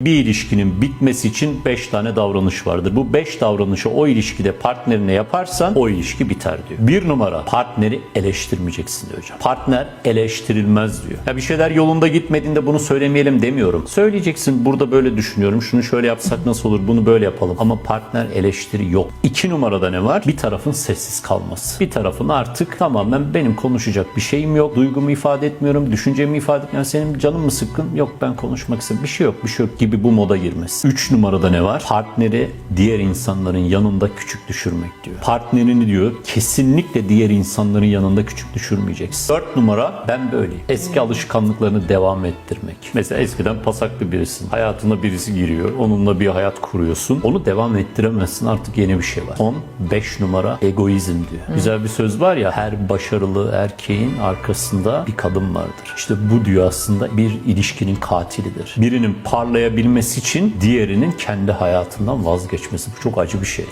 Bir ilişkinin bitmesi için 5 tane davranış vardır. Bu 5 davranışı o ilişkide partnerine yaparsan o ilişki biter diyor. Bir numara partneri eleştirmeyeceksin diyor hocam. Partner eleştirilmez diyor. Ya bir şeyler yolunda gitmediğinde bunu söylemeyelim demiyorum. Söyleyeceksin burada böyle düşünüyorum. Şunu şöyle yapsak nasıl olur? Bunu böyle yapalım. Ama partner eleştiri yok. İki numarada ne var? Bir tarafın sessiz kalması. Bir tarafın artık tamamen benim konuşacak bir şeyim yok. Duygumu ifade etmiyorum. Düşüncemi ifade etmiyorum. Senin canın mı sıkkın? Yok ben konuşmak istemiyorum. Bir şey yok bir şey yok gibi bu moda girmesi. Üç numarada ne var? Partneri diğer insanların yanında küçük düşürmek diyor. Partnerini diyor kesinlikle diğer insanların yanında küçük düşürmeyeceksin. Dört numara ben böyleyim. Eski alışkanlıklarını devam ettirmek. Mesela eskiden pasaklı birisin. Hayatına birisi giriyor. Onunla bir hayat kuruyorsun. Onu devam ettiremezsin. Artık yeni bir şey var. 10. 5 numara egoizm diyor. Güzel bir söz var ya her başarılı erkeğin arkasında bir kadın vardır. İşte bu diyor aslında bir ilişkinin katilidir. Birinin parlayabilmesi için diğerinin kendi hayatından vazgeçmesi. Bu çok acı bir şey.